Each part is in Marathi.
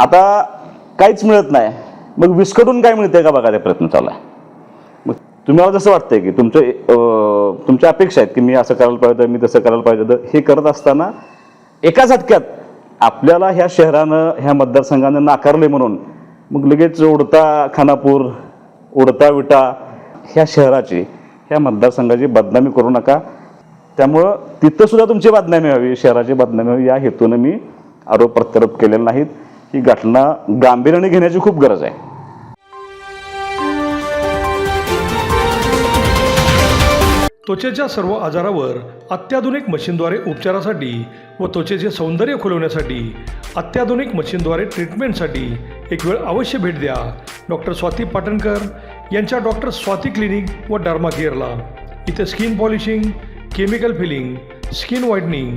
आता काहीच मिळत नाही. मग विस्कटून काय मिळते का बघा ते प्रयत्न चालू आहे मग तुम्हाला जसं वाटतंय की तुमचं तुमच्या अपेक्षा आहेत की मी असं करायला पाहिजे मी तसं करायला पाहिजे होतं हे करत असताना एका झटक्यात आपल्याला ह्या शहरानं ह्या मतदारसंघानं नाकारले म्हणून मग लगेच उडता खानापूर उडता विटा ह्या शहराची ह्या मतदारसंघाची बदनामी करू नका. त्यामुळं तिथंसुद्धा तुमची बदनामी व्हावी शहराची बदनामी व्हावी या हेतूनं मी आरोप प्रत्यारोप केलेले नाहीत. ही घटना गांभीर्याने घेण्याची खूप गरज आहे. त्वचेच्या सर्व आजारावर अत्याधुनिक मशीनद्वारे उपचारासाठी व त्वचेचे सौंदर्य खुलवण्यासाठी अत्याधुनिक मशीनद्वारे ट्रीटमेंटसाठी एक वेळ अवश्य भेट द्या. डॉक्टर स्वाती पाटणकर यांच्या डॉक्टर स्वाती क्लिनिक व डर्मा केअरला इथे skin polishing chemical peeling skin whitening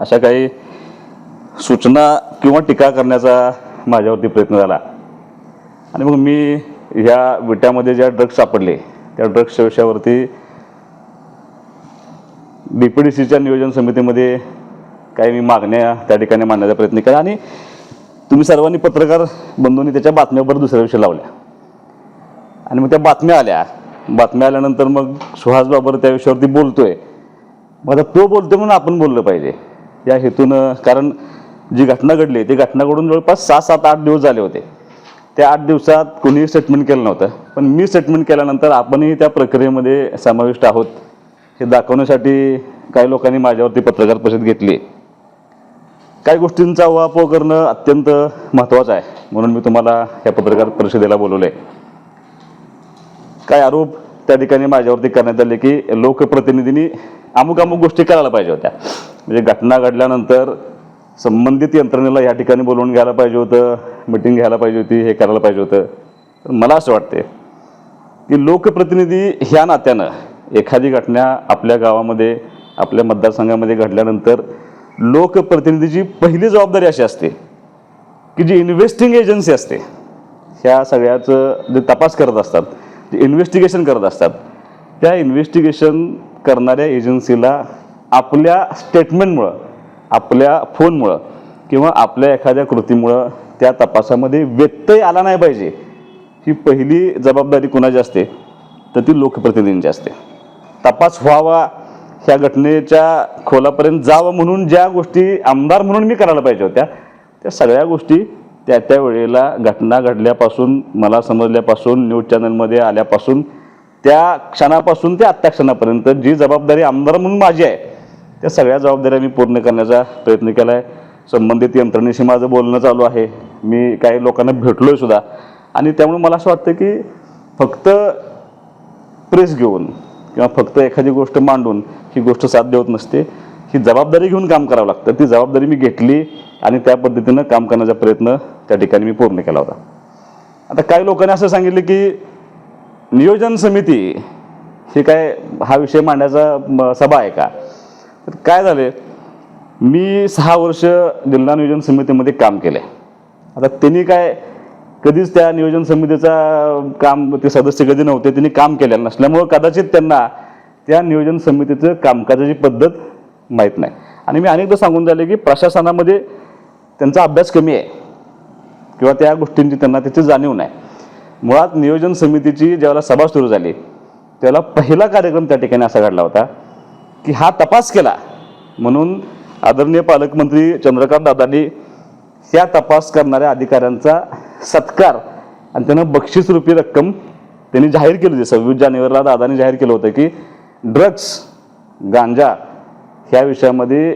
अशा काही सूचना किंवा टीका करण्याचा माझ्यावरती प्रयत्न झाला. आणि मग मी ह्या विट्यामध्ये ज्या ड्रग्ज सापडले त्या ड्रग्सच्या विषयावरती डी पी डी सीच्या नियोजन समितीमध्ये काही मी मागण्या त्या ठिकाणी मांडण्याचा प्रयत्न केला. आणि तुम्ही सर्वांनी पत्रकार बंधूंनी त्याच्या बातम्यावर दुसऱ्या विषयी लावल्या. आणि मग त्या बातम्या आल्या. बातम्या आल्यानंतर मग सुहास बाबर त्या विषयावरती बोलतोय. मग आता तो बोलतोय म्हणून आपण बोललं पाहिजे. या हेतूनं कारण जी घटना घडली ती घटना घडून जवळपास सहा सात आठ दिवस झाले होते. त्या आठ दिवसात कोणीही स्टेटमेंट केलं नव्हतं. पण मी स्टेटमेंट केल्यानंतर आपणही त्या प्रक्रियेमध्ये समाविष्ट आहोत. हे दाखवण्यासाठी काही लोकांनी माझ्यावरती पत्रकार परिषद घेतली. काही गोष्टींचा उहापोह करणं अत्यंत महत्त्वाचं आहे म्हणून मी तुम्हाला या पत्रकार परिषदेला बोलवलं. आहे काय आरोप त्या ठिकाणी माझ्यावरती करण्यात आले की लोकप्रतिनिधींनी अमुक अमुक गोष्टी करायला पाहिजे होत्या. म्हणजे घटना घडल्यानंतर संबंधित यंत्रणेला या ठिकाणी बोलवून घ्यायला पाहिजे होतं मिटिंग घ्यायला पाहिजे होती हे करायला पाहिजे होतं. तर मला असं वाटते की लोकप्रतिनिधी ह्या नात्यानं एखादी घटना आपल्या गावामध्ये आपल्या मतदारसंघामध्ये घडल्यानंतर लोकप्रतिनिधीची पहिली जबाबदारी अशी असते की जी इन्व्हेस्टिंग एजन्सी असते ह्या सगळ्याचं जे तपास करत असतात जे इन्व्हेस्टिगेशन करत असतात त्या इन्व्हेस्टिगेशन करणाऱ्या एजन्सीला आपल्या स्टेटमेंटमुळं आपल्या फोनमुळं किंवा आपल्या एखाद्या कृतीमुळं त्या तपासामध्ये व्यत्यय आला नाही पाहिजे. ही पहिली जबाबदारी कुणाची असते? तर ती लोकप्रतिनिधींची असते. तपास व्हावा ह्या घटनेच्या खोलापर्यंत जावं म्हणून ज्या गोष्टी आमदार म्हणून मी करायला पाहिजे होत्या त्या सगळ्या गोष्टी त्या त्या वेळेला घटना घडल्यापासून मला समजल्यापासून न्यूज चॅनलमध्ये आल्यापासून त्या क्षणापासून ते आत्ता क्षणापर्यंत जी जबाबदारी आमदार म्हणून माझी आहे त्या सगळ्या जबाबदाऱ्या मी पूर्ण करण्याचा प्रयत्न केला आहे संबंधित यंत्रणेशी माझं बोलणं चालू आहे. मी काही लोकांना भेटलो आहे सुद्धा. आणि त्यामुळे मला असं वाटतं की फक्त प्रेस घेऊन किंवा फक्त एखादी गोष्ट मांडून ही गोष्ट साध्य होत नसते. ही जबाबदारी घेऊन काम करावं लागतं. ती जबाबदारी मी घेतली आणि त्या पद्धतीनं काम करण्याचा प्रयत्न त्या ठिकाणी मी पूर्ण केला होता. आता काही लोकांनी असं सांगितलं की नियोजन समिती हे काय हा विषय मांडायचा म, सभा आहे का? तर काय झाले मी सहा वर्ष जिल्हा नियोजन समितीमध्ये काम केलं आता त्यांनी काय कधीच त्या नियोजन समितीचा काम ते सदस्य कधी नव्हते त्यांनी काम केलेलं नसल्यामुळं कदाचित त्यांना त्या नियोजन समितीचं कामकाजाची पद्धत माहीत नाही. आणि मी अनेकदा सांगून झाले की प्रशासनामध्ये त्यांचा अभ्यास कमी आहे. किंवा त्या गोष्टींची त्यांना त्याची जाणीव नाही. मुळात नियोजन समितीची ज्यावेळेला सभा सुरू झाली त्याला पहिला कार्यक्रम त्या ठिकाणी असा घडला होता की हा तपास केला. म्हणून आदरणीय पालकमंत्री चंद्रकांत दादांनी त्या तपास करणाऱ्या अधिकाऱ्यांचा सत्कार आणि त्यांना बक्षीसरूपी रक्कम त्यांनी जाहीर केली होती. सव्वीस जानेवारीला दादांनी जाहीर केलं होतं की ड्रग्स गांजा ह्या विषयामध्ये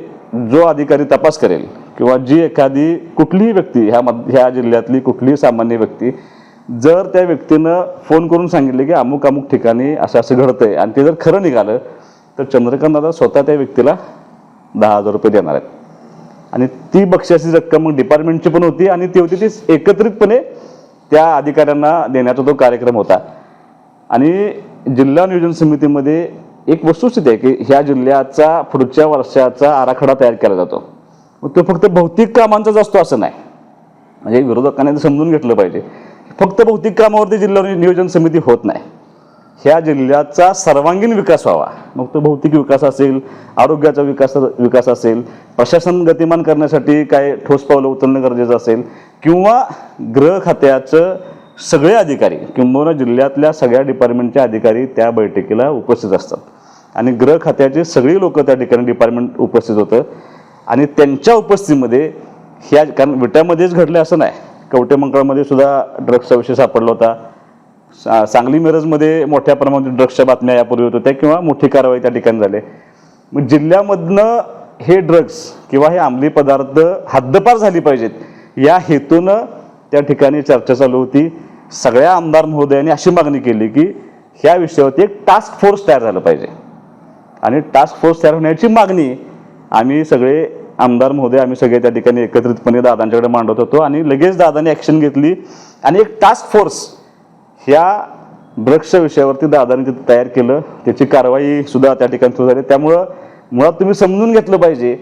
जो अधिकारी तपास करेल किंवा जी एखादी कुठलीही व्यक्ती ह्या मध ह्या जिल्ह्यातली कुठलीही सामान्य व्यक्ती जर त्या व्यक्तीनं फोन करून सांगितले की अमुक अमुक ठिकाणी असं असं घडतंय आणि ते जर खरं निघालं तर चंद्रकांत दादा स्वतः त्या व्यक्तीला दहा हजार रुपये देणार आहेत. आणि ती बक्षाची रक्कम मग डिपार्टमेंटची पण होती आणि ती होती ती एकत्रितपणे त्या अधिकाऱ्यांना देण्याचा तो कार्यक्रम होता. आणि जिल्हा नियोजन समितीमध्ये एक वस्तुस्थिती आहे की ह्या जिल्ह्याचा पुढच्या वर्षाचा आराखडा तयार केला जातो. मग तो फक्त भौतिक कामांचाच असतो असं नाही. म्हणजे विरोधकांनी समजून घेतलं पाहिजे. फक्त भौतिक कामावरती जिल्हा नियोजन समिती होत नाही. ह्या जिल्ह्याचा सर्वांगीण विकास व्हावा. मग तो भौतिक विकास असेल आरोग्याचा विकास विकास असेल प्रशासन गतिमान करण्यासाठी काय ठोस पावलं उचलणं गरजेचं असेल किंवा गृह खात्याचं सगळे अधिकारी किंबहुना जिल्ह्यातल्या सगळ्या डिपार्टमेंटचे अधिकारी त्या बैठकीला उपस्थित असतात. आणि गृह खात्याचे सगळी लोक त्या ठिकाणी डिपार्टमेंट उपस्थित होतं. आणि त्यांच्या उपस्थितीमध्ये ह्या कारण विट्यामध्येच घडलं असं नाही. कवटे मंगळमध्ये सुद्धा ड्रग्सचा विषय सापडला होता. सा- सांगली मिरजमध्ये मोठ्या प्रमाणात ड्रग्सच्या बातम्या यापूर्वी होत होत्या किंवा मोठी कारवाई त्या ठिकाणी झाली. मग जिल्ह्यामधनं हे ड्रग्स किंवा हे अंमली पदार्थ हद्दपार झाली पाहिजेत या हेतूनं त्या ठिकाणी चर्चा चालू होती. सगळ्या आमदार महोदयांनी अशी मागणी केली की ह्या विषयावरती एक टास्क फोर्स तयार झालं पाहिजे. आणि टास्क फोर्स तयार होण्याची मागणी आम्ही सगळे आमदार महोदय आम्ही सगळे त्या ठिकाणी एकत्रितपणे दादांच्याकडे मांडत होतो आणि लगेच दादांनी ॲक्शन घेतली. आणि एक टास्क फोर्स ह्या ड्रग्सच्या विषयावरती दादांनी तिथं तयार केलं. त्याची कारवाई सुद्धा त्या ठिकाणी सुरू झाली. त्यामुळं मुळात तुम्ही समजून घेतलं पाहिजे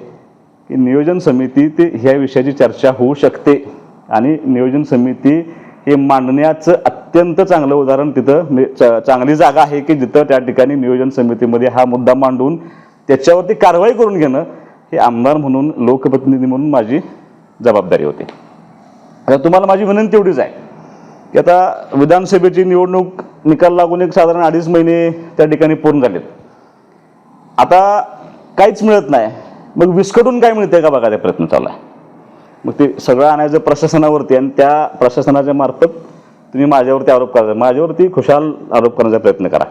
की नियोजन समिती ते ह्या विषयाची चर्चा होऊ शकते. आणि नियोजन समिती हे मांडण्याचं अत्यंत चांगलं उदाहरण तिथं म्हणजे च- चांगली जागा आहे की जिथं त्या ठिकाणी नियोजन समितीमध्ये हा मुद्दा मांडून त्याच्यावरती कारवाई करून घेणं हे आमदार म्हणून लोकप्रतिनिधी म्हणून माझी जबाबदारी होती. आता तुम्हाला माझी विनंती एवढीच आहे की आता विधानसभेची निवडणूक निकाल लागून एक साधारण अडीच महिने त्या ठिकाणी पूर्ण झालेत. आता काहीच मिळत नाही. मग विस्कटून काय मिळते का बघा त्या प्रयत्न चालला आहे. मग ते सगळं आणायचं प्रशासनावरती आणि त्या प्रशासनाच्या मार्फत तुम्ही माझ्यावरती आरोप करा. माझ्यावरती खुशाल आरोप करण्याचा प्रयत्न करा.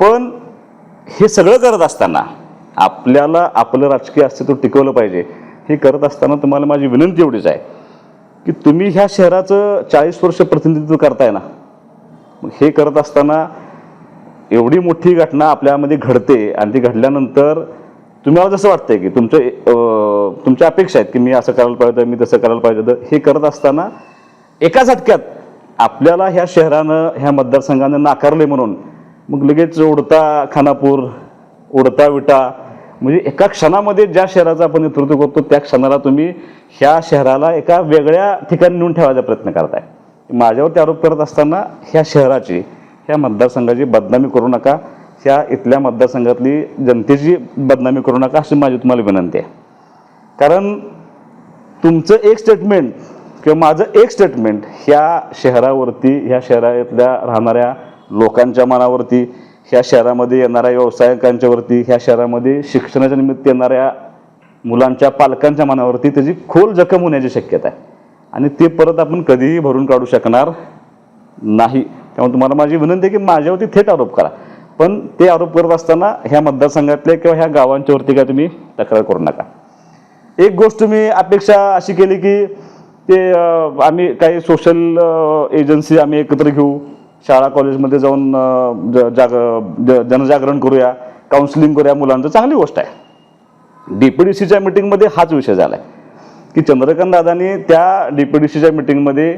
पण हे सगळं करत असताना आपल्याला आपलं राजकीय अस्तित्व टिकवलं पाहिजे हे करत असताना तुम्हाला माझी विनंती एवढीच आहे की तुम्ही ह्या शहराचं चाळीस वर्ष प्रतिनिधित्व करताय ना मग हे करत असताना एवढी मोठी घटना आपल्यामध्ये घडते आणि ती घडल्यानंतर तुम्हाला जसं वाटतंय की तुमचं तुमच्या अपेक्षा आहेत की मी असं करायला पाहिजे मी तसं करायला पाहिजे होतं. हे करत असताना एका झटक्यात आपल्याला ह्या शहरानं ह्या मतदारसंघानं नाकारले म्हणून मग लगेच उडता खानापूर उडता विटा म्हणजे एका क्षणामध्ये ज्या शहराचं आपण नेतृत्व करतो त्या क्षणाला तुम्ही ह्या शहराला एका वेगळ्या ठिकाणी नेऊन ठेवायचा प्रयत्न करताय. माझ्यावरती आरोप करत असताना ह्या शहराची ह्या मतदारसंघाची बदनामी करू नका. ह्या इथल्या मतदारसंघातली जनतेची बदनामी करू नका अशी माझी तुम्हाला विनंती आहे. कारण तुमचं एक स्टेटमेंट किंवा माझं एक स्टेटमेंट ह्या शहरावरती ह्या शहरातल्या राहणाऱ्या लोकांच्या मनावरती ह्या शहरामध्ये येणाऱ्या व्यावसायिकांच्यावरती ह्या शहरामध्ये शिक्षणाच्या निमित्त येणाऱ्या मुलांच्या पालकांच्या मनावरती त्याची खोल जखम होण्याची शक्यता आहे. आणि ते परत आपण कधीही भरून काढू शकणार नाही. त्यामुळे तुम्हाला माझी विनंती आहे की माझ्यावरती थेट आरोप करा. पण ते आरोप करत असताना ह्या मतदारसंघातल्या किंवा ह्या गावांच्यावरती काय तुम्ही तक्रार करू नका. एक गोष्ट मी अपेक्षा अशी केली की ते आम्ही काही सोशल एजन्सी आम्ही एकत्र घेऊ. शाळा कॉलेजमध्ये जाऊन ज- जाग ज- जनजागरण करूया काउन्सिलिंग करूया मुलांचं चांगली गोष्ट आहे. डी पी डी सीच्या मिटिंगमध्ये हाच विषय झाला आहे की चंद्रकांत दादांनी त्या डी पी डी सीच्या मिटिंगमध्ये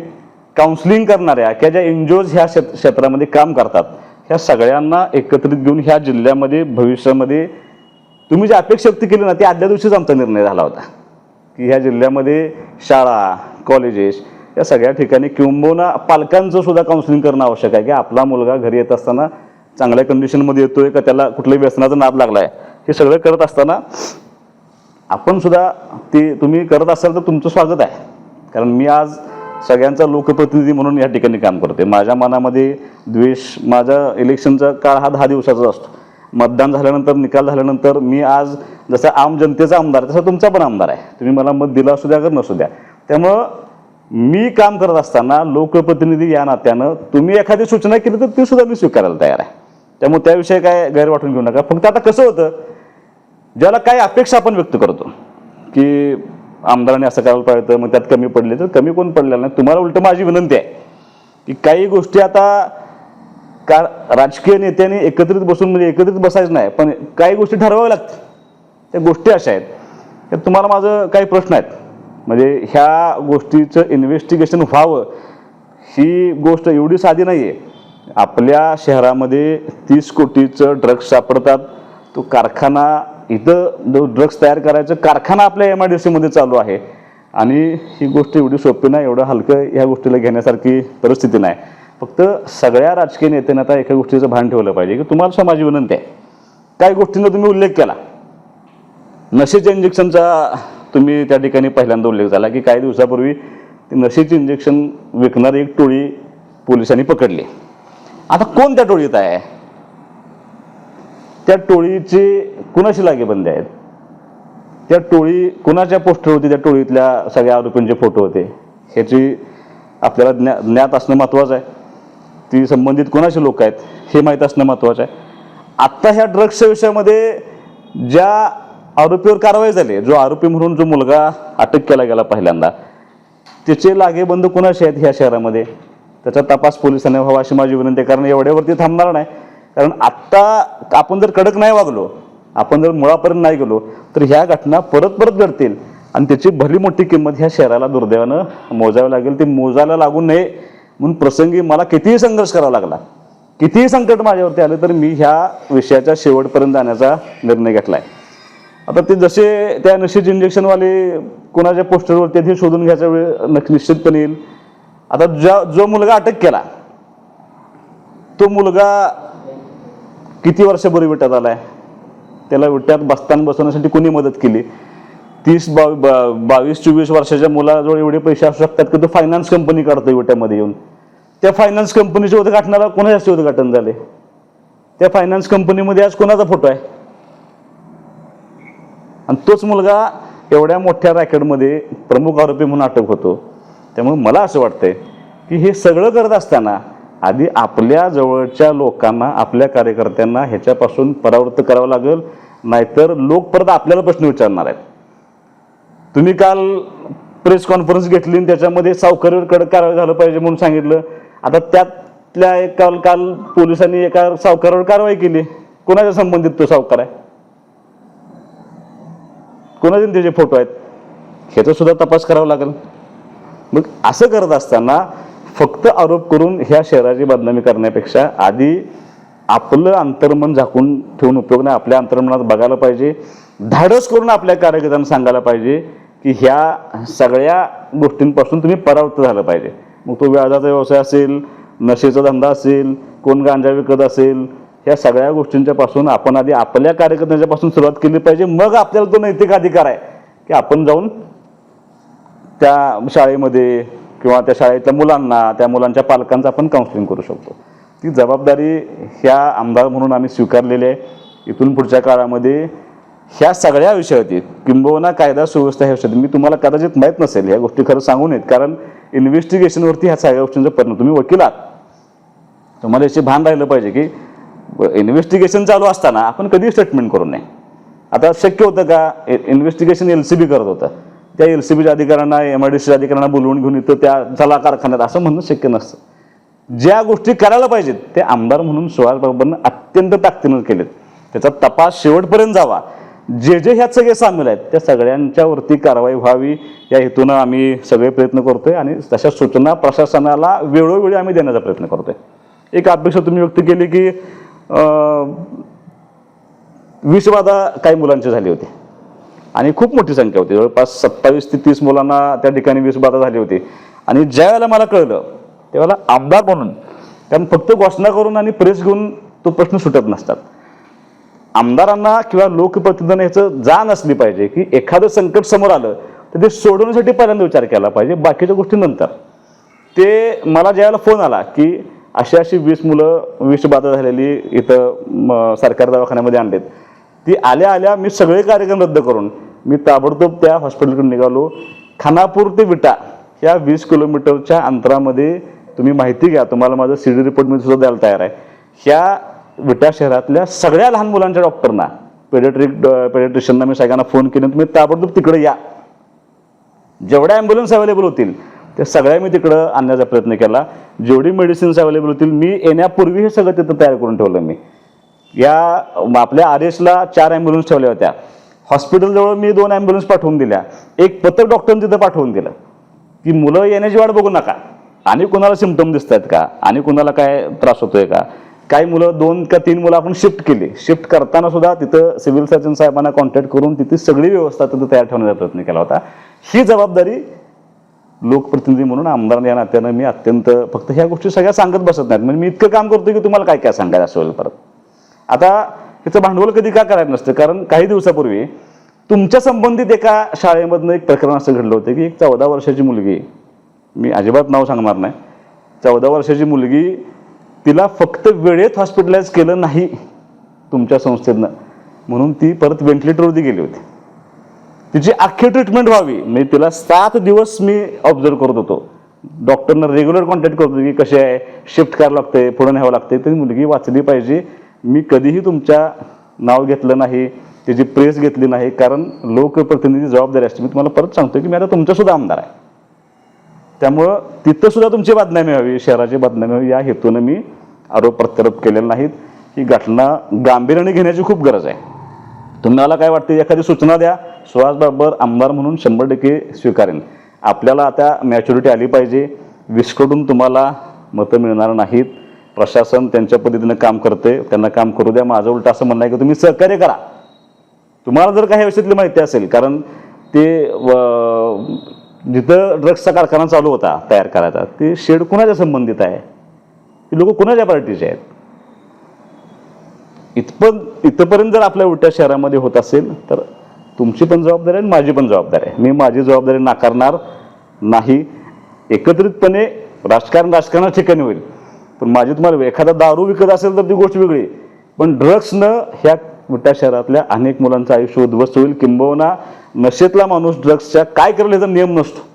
काउन्सिलिंग करणाऱ्या किंवा ज्या एनजीओज ह्या क्षेत्र क्षेत्रामध्ये काम करतात ह्या सगळ्यांना एकत्रित घेऊन ह्या जिल्ह्यामध्ये भविष्यामध्ये तुम्ही जी अपेक्षा व्यक्त केली ना ती आदल्या दिवशीच आमचा निर्णय झाला होता. की ह्या जिल्ह्यामध्ये शाळा कॉलेजेस या सगळ्या ठिकाणी किंबहुना पालकांचं सुद्धा काउन्सिलिंग करणं आवश्यक आहे. की आपला मुलगा घरी येत असताना चांगल्या कंडिशनमध्ये येतोय का त्याला कुठल्याही व्यसनाचा नाद लागलाय. हे सगळं करत असताना आपण सुद्धा ते तुम्ही करत असाल तर तुमचं स्वागत आहे. कारण मी आज सगळ्यांचा लोकप्रतिनिधी म्हणून या ठिकाणी काम करते माझ्या मनामध्ये द्वेष माझा इलेक्शनचा काळ हा दहा दिवसाचा असतो. मतदान झाल्यानंतर निकाल झाल्यानंतर मी आज जसा आम जनतेचा आमदार आहे, तसा तुमचा पण आमदार आहे. तुम्ही मला मत दिलं असू द्या का नसू द्या. त्यामुळं मी काम करत असताना लोकप्रतिनिधी या नात्यानं तुम्ही एखादी सूचना केली तर ती सुद्धा मी स्वीकारायला तयार आहे. त्यामुळे त्याविषयी काय गैरवाटून घेऊ नका. फक्त आता कसं होतं ज्याला काही अपेक्षा आपण व्यक्त करतो की आमदारांनी असं करायला पाहिजे मग त्यात कमी पडले तर कमी कोण पडलेलं नाही. तुम्हाला उलट माझी विनंती आहे की काही गोष्टी आता का राजकीय नेत्यांनी एकत्रित बसून म्हणजे एकत्रित बसायचं नाही पण काही गोष्टी ठरवाव्या लागतात त्या गोष्टी अशा आहेत. तुम्हाला माझं काही प्रश्न आहेत. म्हणजे ह्या गोष्टीचं इन्व्हेस्टिगेशन व्हावं ही गोष्ट एवढी साधी नाही आहे आपल्या शहरामध्ये तीस कोटीचं ड्रग्स सापडतात. तो कारखाना इथं जो ड्रग्स तयार करायचं कारखाना आपल्या एम आय डी सीमध्ये चालू आहे. आणि ही गोष्ट एवढी सोपी नाही एवढं हलकं ह्या गोष्टीला घेण्यासारखी परिस्थिती नाही. फक्त सगळ्या राजकीय नेत्यांना आता एका गोष्टीचं भान ठेवलं पाहिजे की तुम्हाला समाज विनंती आहे. काही गोष्टींचा तुम्ही उल्लेख केला. नशेच्या इंजेक्शनचा तुम्ही त्या ठिकाणी पहिल्यांदा उल्लेख झाला की काही दिवसापूर्वी ते नशेचे इंजेक्शन विकणारी एक टोळी पोलिसांनी पकडली. आता कोण त्या टोळीत आहे? त्या टोळीचे कुणाशी लागेबंदी आहेत? त्या टोळी कुणाच्या पोस्टर होती? त्या टोळीतल्या सगळ्या आरोपींचे फोटो होते. ह्याची आपल्याला ज्ञा ज्ञात असणं महत्त्वाचं आहे. ती संबंधित कोणाचे लोक आहेत हे माहीत असणं महत्त्वाचं आहे. आत्ता ह्या ड्रग्सच्या विषयामध्ये ज्या आरोपीवर कारवाई झाली. जो आरोपी म्हणून जो मुलगा अटक केला गेला पहिल्यांदा त्याचे लागेबंद कुणाशी आहेत ह्या शहरामध्ये? त्याचा तपास पोलिसांनी व्हावा अशी माझी विनंती कारण एवढ्यावरती थांबणार नाही. कारण आत्ता आपण जर कडक नाही वागलो आपण जर मुळापर्यंत नाही गेलो तर ह्या घटना परत परत घडतील. आणि त्याची भली मोठी किंमत ह्या शहराला दुर्दैवानं मोजावी लागेल. ती मोजायला लागू नये म्हणून प्रसंगी मला कितीही संघर्ष करावा लागला कितीही संकट माझ्यावरती आलं तर मी ह्या विषयाच्या शेवटपर्यंत जाण्याचा निर्णय घेतला आहे आता ते जसे त्या नशीच इंजेक्शनवाले कोणाच्या पोस्टरवरती ते शोधून घ्यायचा वेळ नक्की निश्चितपणे येईल. आता ज्या जो मुलगा अटक केला तो मुलगा किती वर्षापूर्वी विट्यात आलाय? त्याला विट्यात बसताना बसवण्यासाठी कोणी मदत केली? तीस बावी बा- बावीस चोवीस वर्षाच्या मुलाजवळ एवढे पैसे असू शकतात की? तो फायनान्स कंपनी काढतो विट्यामध्ये येऊन. त्या फायनान्स कंपनीचे उद्घाटनाला कोणाच्या हस्ते उद्घाटन झाले? त्या फायनान्स कंपनीमध्ये आज कोणाचा फोटो आहे? आणि तोच मुलगा एवढ्या मोठ्या रॅकेटमध्ये प्रमुख आरोपी म्हणून अटक होतो. त्यामुळे मला असं वाटतंय की हे सगळं करत असताना आधी आपल्या जवळच्या लोकांना आपल्या कार्यकर्त्यांना ह्याच्यापासून परावृत्त करावं लागेल नाहीतर लोक परत आपल्याला प्रश्न विचारणार आहेत. तुम्ही काल प्रेस कॉन्फरन्स घेतली आणि त्याच्यामध्ये सावकारीवर कडक कारवाई झालं पाहिजे म्हणून सांगितलं. आता त्यातल्या एक काल काल पोलिसांनी एका सावकारावर कारवाई केली. कोणाच्या संबंधित तो सावकार आहे? कोणाचे त्याचे फोटो आहेत? ह्याचा सुद्धा तपास करावा लागेल. मग असं करत असताना फक्त आरोप करून ह्या शहराची बदनामी करण्यापेक्षा आधी आपलं अंतर्मन झाकून ठेवून उपयोग नाही आपल्या अंतर्मनात बघायला पाहिजे. धाडस करून आपल्या कार्यकर्त्यांना सांगायला पाहिजे की ह्या सगळ्या गोष्टींपासून तुम्ही परावृत्त झालं पाहिजे. मग तो व्याजाचा व्यवसाय असेल नशेचा धंदा असेल कोण गांजा विकत असेल ह्या सगळ्या गोष्टींच्या पासून आपण आधी आपल्या कार्यकर्त्यांच्यापासून सुरुवात केली पाहिजे. मग आपल्याला तो नैतिक अधिकार आहे. की आपण जाऊन त्या शाळेमध्ये किंवा त्या शाळेतल्या मुलांना त्या मुलांच्या पालकांचं आपण काउन्सिलिंग करू शकतो. ती जबाबदारी ह्या आमदार म्हणून आम्ही स्वीकारलेली आहे. इथून पुढच्या काळामध्ये ह्या सगळ्या विषयावरती किंबहुना कायदा सुव्यवस्था ह्या विषयात मी तुम्हाला कदाचित माहीत नसेल ह्या गोष्टी खरं सांगू नयेत. कारण इन्व्हेस्टिगेशनवरती ह्या सगळ्या गोष्टींचा परिणाम तुम्ही वकील आहात तुम्हाला याचे भान राहिलं पाहिजे की इन्व्हेस्टिगेशन चालू असताना आपण कधी स्टेटमेंट करू नये. आता शक्य होतं का? इन्व्हेस्टिगेशन एल सी बी करत होतं. त्या एल सी बीच्या अधिकाऱ्यांना एम आय डी सीच्या अधिकाऱ्यांना बोलवून घेऊन येतं त्या चला कारखान्यात असं म्हणणं शक्य नसतं. ज्या गोष्टी करायला पाहिजेत ते आमदार म्हणून सुहास बाबांना अत्यंत ताकदीनं केलेत. त्याचा तपास शेवटपर्यंत जावा. जे जे ह्यात सगळे सामील आहेत त्या सगळ्यांच्यावरती कारवाई व्हावी या हेतूनं आम्ही सगळे प्रयत्न करतोय आणि तशा सूचना प्रशासनाला वेळोवेळी आम्ही देण्याचा प्रयत्न करतोय. एक अपेक्षा तुम्ही व्यक्त केली की विषबाधा काही मुलांची झाली होती. आणि खूप मोठी संख्या होती. जवळपास सत्तावीस ते तीस मुलांना त्या ठिकाणी विषबाधा झाली होती. आणि ज्या वेळेला मला कळलं त्यावेळेला आमदार म्हणून कारण फक्त घोषणा करून आणि प्रेस घेऊन तो प्रश्न सुटत नसतात. आमदारांना किंवा लोकप्रतिनिधींना ह्याचं जाण असली पाहिजे की एखादं संकट समोर आलं तर ते सोडवण्यासाठी पहिल्यांदा विचार केला पाहिजे. बाकीच्या गोष्टी नंतर. ते मला ज्यावेळेला फोन आला की अशी अशी वीस मुलं विषबाधा झालेली इथं सरकारी दवाखान्यामध्ये आणलेत. ती आल्या आल्या मी सगळे कार्यक्रम रद्द करून मी ताबडतोब त्या हॉस्पिटलकडून निघालो. खानापूर ते विटा या वीस किलोमीटरच्या अंतरामध्ये तुम्ही माहिती घ्या तुम्हाला माझं सी डी रिपोर्ट मी सुद्धा द्यायला तयार आहे. ह्या विटा शहरातल्या सगळ्या लहान मुलांच्या डॉक्टरना पेडेट्रिक पेडेट्रिशियनना मी सगळ्यांना फोन केले तुम्ही ताबडतोब तिकडे या. जेवढ्या ॲम्ब्युलन्स अवेलेबल होतील त्या सगळ्या मी तिकडं आणण्याचा प्रयत्न केला. जेवढी मेडिसिन्स अवेलेबल होतील मी येण्यापूर्वी हे सगळं तिथं तयार करून ठेवलं मी. या आपल्या आर एसला चार ॲम्ब्युलन्स ठेवल्या होत्या. हॉस्पिटलजवळ मी दोन ॲम्ब्युलन्स पाठवून दिल्या. एक पथक डॉक्टरने तिथं पाठवून दिलं. की मुलं येण्याची वाट बघू नका. आणि कुणाला सिमटम दिसत आहेत का? आणि कुणाला काय त्रास होतोय का? काही मुलं दोन का तीन मुलं आपण शिफ्ट केली. शिफ्ट करताना सुद्धा तिथं सिव्हिल सर्जन साहेबांना कॉन्टॅक्ट करून तिथे सगळी व्यवस्था तिथं तयार ठेवण्याचा प्रयत्न केला होता. ही जबाबदारी लोकप्रतिनिधी म्हणून आमदार या नात्यानं मी अत्यंत फक्त ह्या गोष्टी सगळ्या सांगत बसत नाहीत. म्हणजे मी इतकं काम करतो की तुम्हाला काय काय सांगायला असेल परत. आता ह्याचं भांडवल कधी का करायचं नसतं? कारण काही दिवसापूर्वी तुमच्या संबंधित एका शाळेमधनं एक प्रकरण असं घडलं होतं की एक चौदा वर्षाची मुलगी मी अजिबात नाव सांगणार नाही चौदा वर्षाची मुलगी तिला फक्त वेळेत हॉस्पिटलाइज केलं नाही तुमच्या संस्थेनं म्हणून ती परत व्हेंटिलेटरवरती गेली होती. तिची अख्खी ट्रीटमेंट व्हावी. म्हणजे तिला सात दिवस मी ऑब्झर्व करत होतो. डॉक्टरना रेग्युलर कॉन्टॅक्ट करतो की कसे आहे? शिफ्ट करावं लागते पुढे न्यावं लागते ती मुलगी वाचली पाहिजे. मी कधीही तुमच्या नाव घेतलं नाही त्याची प्रेस घेतली नाही कारण लोकप्रतिनिधी जबाबदारी असते. मी तुम्हाला परत सांगतो की मी आता तुमचासुद्धा आमदार आहे. त्यामुळं तिथंसुद्धा तुमची बदनामी व्हावी शहराची बदनामी व्हावी. या हेतूनं मी आरोप प्रत्यारोप केलेले नाहीत. ही घटना गांभीर्याने घेण्याची खूप गरज आहे. तुम्हाला काय वाटतं? एखादी सूचना द्या. सुहास बाबर आमदार म्हणून शंभर टक्के स्वीकारेन. आपल्याला आता मॅच्युरिटी आली पाहिजे. विस्कडून तुम्हाला मतं मिळणार नाहीत. प्रशासन त्यांच्या पद्धतीनं काम करते त्यांना काम करू द्या. माझं उलट असं म्हणणं आहे की तुम्ही सहकार्य करा. तुम्हाला जर काही विषयातली माहिती असेल कारण ते व- जिथं ड्रग्सचा कारखाना चालू होता तयार करायचा ते शेड कुणाच्या संबंधित आहे? ती लोक कुणाच्या पार्टीचे आहेत? इथपण इथंपर्यंत जर आपल्या उलट्या शहरामध्ये होत असेल तर तुमची पण जबाबदारी आहे आणि माझी पण जबाबदारी आहे. मी माझी जबाबदारी नाकारणार नाही. एकत्रितपणे राजकारण राजकारणा ठिकाणी होईल. पण माझी तुम्हाला एखादा दारू विकत असेल तर ती गोष्ट वेगळी. पण ड्रग्सनं ह्या मोठ्या शहरातल्या अनेक मुलांचं आयुष्य उद्ध्वस्त होईल. किंबहुना नशेतला माणूस ड्रग्सच्या काय करेल याचा नियम नसतो.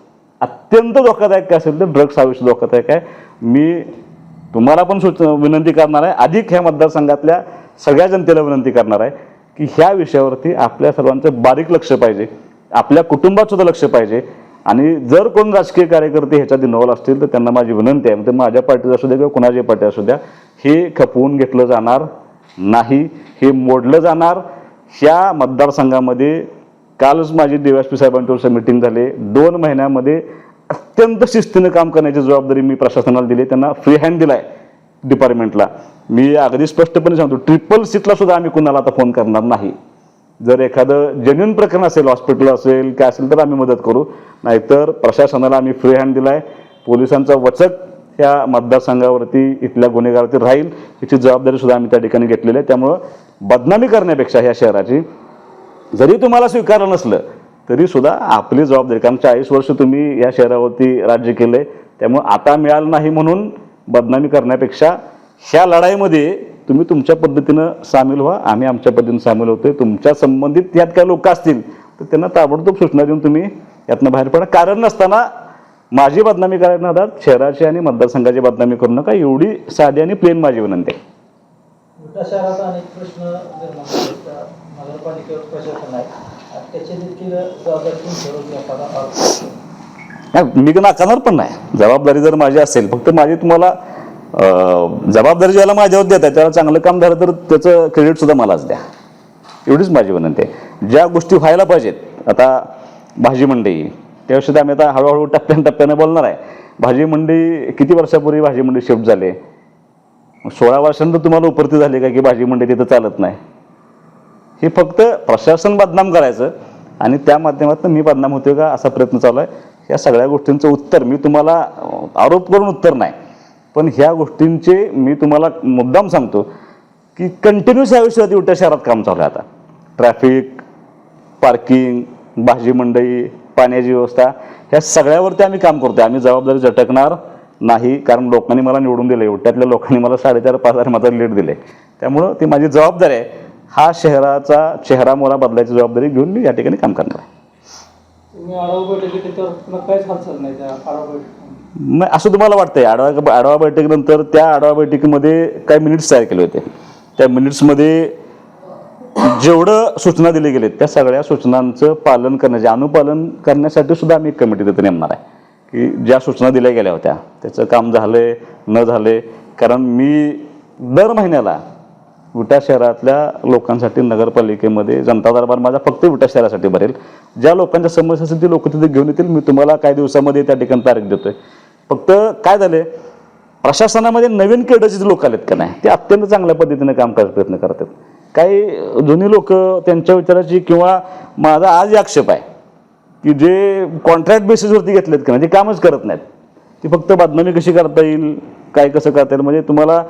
अत्यंत धोकादायक काय असेल तर ड्रग्स आयुष्य धोकादायक आहे. मी तुम्हाला पण सूच विनंती करणार आहे. अधिक ह्या मतदारसंघातल्या सगळ्या जनतेला विनंती करणार आहे की ह्या विषयावरती आपल्या सर्वांचं बारीक लक्ष पाहिजे आपल्या कुटुंबात सुद्धा लक्ष पाहिजे. आणि जर कोण राजकीय कार्यकर्ते ह्याच्यात इन्व्हॉल्व असतील तर त्यांना माझी विनंती आहे. म्हणजे माझ्या पार्टीचं असू द्या किंवा कुणाची पार्टी असू द्या हे खपवून घेतलं जाणार नाही. हे मोडलं जाणार. ह्या मतदारसंघामध्ये कालच माझी देवासपी साहेबांच्या मिटिंग झाले. दोन महिन्यामध्ये अत्यंत शिस्तीनं काम करण्याची जबाबदारी मी प्रशासनाला दिली. त्यांना फ्री हँड दिला आहे डिपार्टमेंटला मी अगदी स्पष्टपणे सांगतो ट्रिपल सीटला सुद्धा आम्ही कुणाला आता फोन करणार नाही. जर एखादं जेन्युन प्रकरण असेल हॉस्पिटल असेल काय असेल तर आम्ही मदत करू. नाहीतर प्रशासनाला आम्ही फ्री हँड दिलाय. पोलिसांचा वचक ह्या मतदारसंघावरती इथल्या गुन्हेगारावरती राहील. याची जबाबदारी सुद्धा आम्ही त्या ठिकाणी घेतलेली आहे. त्यामुळं बदनामी करण्यापेक्षा ह्या शहराची जरी तुम्हाला स्वीकारलं नसलं तरी सुद्धा आपली जबाबदारी कारण चाळीस वर्ष तुम्ही या शहरावरती राज्य केलं आहे त्यामुळं आता मिळालं नाही म्हणून बदनामी करण्यापेक्षा ह्या लढाईमध्ये तुम्ही तुमच्या पद्धतीनं सामील व्हा. आम्ही आमच्या पद्धतीनं सामील होतोय. तुमच्या संबंधित यात काही लोक असतील तर त्यांना ताबडतोब सूचना देऊन तुम्ही यातनं बाहेर पडा. कारण नसताना माझी बदनामी करायला नादात शहराची आणि मतदारसंघाची बदनामी करू नका. एवढी साधी आणि प्लेन माझी विनंती आहे. अनेक प्रश्न नगरपालिकेवर प्रशासन त्याची देखील जबाबदारी मी नाकारणार पण नाही. जबाबदारी जर माझी असेल फक्त माझी तुम्हाला जबाबदारी ज्याला माझ्यावर देत आहे त्याला चांगलं काम झालं तर त्याचं क्रेडिट सुद्धा मलाच द्या. एवढीच माझी विनंती आहे. ज्या गोष्टी व्हायला पाहिजेत आता भाजी मंडई त्याविषयी आम्ही आता हळूहळू टप्प्यान टप्प्याने बोलणार आहे. भाजी मंडई किती वर्षापूर्वी भाजी मंडई शिफ्ट झाले? सोळा वर्षांतर तुम्हाला उपरती झाली का की भाजी मंडई तिथं चालत नाही? हे फक्त प्रशासन बदनाम करायचं आणि त्या माध्यमातून मी बदनाम होतोय का असा प्रयत्न चालू आहे. या सगळ्या गोष्टींचं उत्तर मी तुम्हाला आरोप करून उत्तर नाही. पण ह्या गोष्टींचे मी तुम्हाला मुद्दाम सांगतो की कंटिन्युअस आयुष्यवादी उठ्या उलट्या शहरात काम चालू आहे आता. ट्रॅफिक पार्किंग भाजी मंडई पाण्याची व्यवस्था ह्या सगळ्यावरती आम्ही काम करतोय. आम्ही जबाबदारी झटकणार नाही कारण लोकांनी मला निवडून दिले उलट्यातल्या लोकांनी मला साडेचार पाच हजार मात्र लीड दिले त्यामुळं ती माझी जबाबदारी आहे. हा शहराचा चेहरा मोरा बदलायची जबाबदारी घेऊन मी या ठिकाणी काम करणार आहे. मग नाही असं तुम्हाला वाटतंय आढावा आढावा बैठकीनंतर त्या आढावा बैठकीमध्ये काही मिनिट्स तयार केले होते. त्या मिनिट्समध्ये जेवढं सूचना दिली गेली त्या सगळ्या सूचनांचं पालन करण्याचे अनुपालन करण्यासाठी सुद्धा आम्ही एक कमिटी तिथे नेमणार आहे. की ज्या सूचना दिल्या गेल्या होत्या त्याचं काम झालं न झाले कारण मी दर महिन्याला विटा शहरातल्या लोकांसाठी नगरपालिकेमध्ये जनता दरबार माझा फक्त विटा शहरासाठी भरेल. ज्या लोकांच्या समस्या असतील ती लोक तिथे घेऊन येतील. मी तुम्हाला काही दिवसामध्ये त्या ठिकाणी तारीख देतोय. फक्त काय झालंय? प्रशासनामध्ये नवीन केडरचे जे लोक आलेत का नाही ते अत्यंत चांगल्या पद्धतीने काम करायचा प्रयत्न करतात काही जुनी लोक त्यांच्या विचाराची किंवा माझा आज आक्षेप आहे की जे कॉन्ट्रॅक्ट बेसिसवरती घेतलेत का नाही ते कामच करत नाहीत. ती फक्त बदनामी कशी करता येईल काय कसं करता येईल म्हणजे तुम्हाला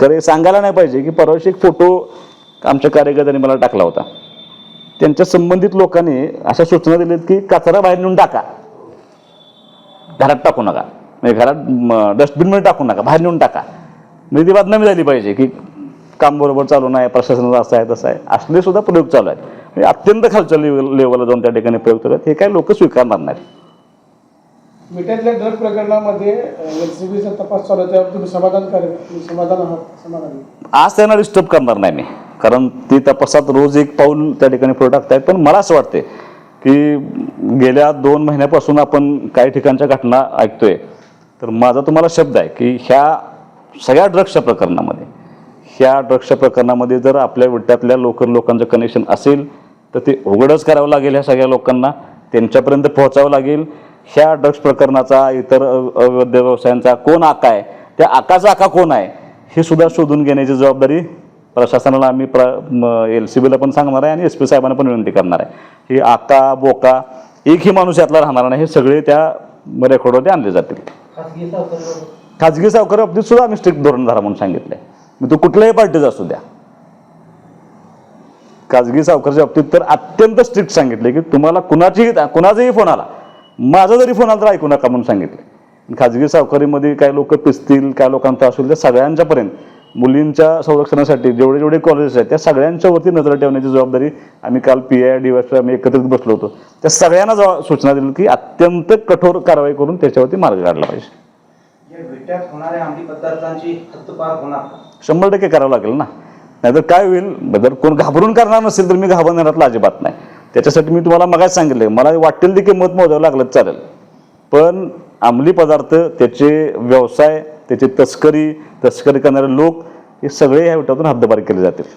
खरे सांगायला नाही पाहिजे की परवाशी एक फोटो आमच्या कार्यकर्त्यांनी मला टाकला होता. त्यांच्या संबंधित लोकांनी अशा सूचना दिल्यात की कचरा बाहेर नेऊन टाका. घरात टाकू नका. म्हणजे घरात डस्टबिनमध्ये टाकू नका. बाहेर नेऊन टाका. म्हणजे ती बदनामी झाली पाहिजे की काम बरोबर चालू नाही प्रशासनाचं असं आहे तसं आहे. असले सुद्धा प्रयोग चालू आहेत. म्हणजे अत्यंत खालच्या लेवल लेवलला जाऊन त्या ठिकाणी प्रयोग चालू आहेत. हे काही लोक स्वीकारणार नाहीत. मिठातल्या ड्रग प्रकरणामध्ये एलसीबीचा तपास चालू त्यावर तुम्ही समाधान समाधान आहात. समाधानी आज त्यांना डिस्टर्ब करणार नाही मी. कारण ती तपासात रोज एक पाऊल त्या ठिकाणी पुढे टाकतायत. पण मला असं वाटते की गेल्या दोन महिन्यापासून आपण काही ठिकाणच्या घटना ऐकतोय. तर माझा तुम्हाला शब्द आहे की ह्या सगळ्या ड्रग्सच्या प्रकरणामध्ये ह्या ड्रग्सच्या प्रकरणामध्ये जर आपल्या विट्यातल्या लोकल लोकांचं कनेक्शन असेल तर ते उघडच करावं लागेल ह्या सगळ्या लोकांना त्यांच्यापर्यंत पोहोचावं लागेल. ह्या ड्रग्स प्रकरणाचा इतर अवैध व्यवसायांचा कोण आका आहे? त्या आकाचा आका कोण आहे? हे सुद्धा शोधून घेण्याची जबाबदारी प्रशासनाला आम्ही प्र एल सी बीला पण सांगणार आहे आणि एस पी साहेबांना पण विनंती करणार आहे. ही आका बोका एकही माणूस यातला राहणार नाही हे सगळे त्या रेकॉर्डवरती आणले जातील. खाजगी सावकारी बाबतीत सुद्धा आम्ही स्ट्रिक्ट धोरण धरा म्हणून सांगितलंय. मग तो कुठल्याही पार्टीचा असू द्या. खाजगी सावकारच्या बाबतीत तर अत्यंत स्ट्रिक्ट सांगितले की तुम्हाला कुणाचीही कुणाचाही फोन आला माझा जरी फोन आला तर ऐकू नका म्हणून सांगितले खाजगी सावकारीमध्ये काय लोक पिसतील काय लोकांचा असेल त्या सगळ्यांच्यापर्यंत मुलींच्या संरक्षणासाठी जेवढे जेवढे कॉलेजेस आहेत त्या सगळ्यांच्या वरती नजर ठेवण्याची जबाबदारी आम्ही काल पी आय डी वाय आम्ही एकत्रित बसलो होतो. त्या सगळ्यांना जवा- सूचना दिली की अत्यंत कठोर कारवाई करून त्याच्यावरती मार्ग काढला पाहिजे? शंभर टक्के करावं लागेल ना. नाहीतर काय होईल? जर कोण घाबरून करणार नसेल तर मी घाबरणारातला अजिबात नाही. त्याच्यासाठी मी तुम्हाला मगाच सांगितले मला वाटेल ती किंमत मोजावं लागलं चालेल. पण अंमली पदार्थ त्याचे व्यवसाय त्याची तस्करी तस्करी करणारे लोक हे सगळे ह्या विटातून हद्दपार केले जातील.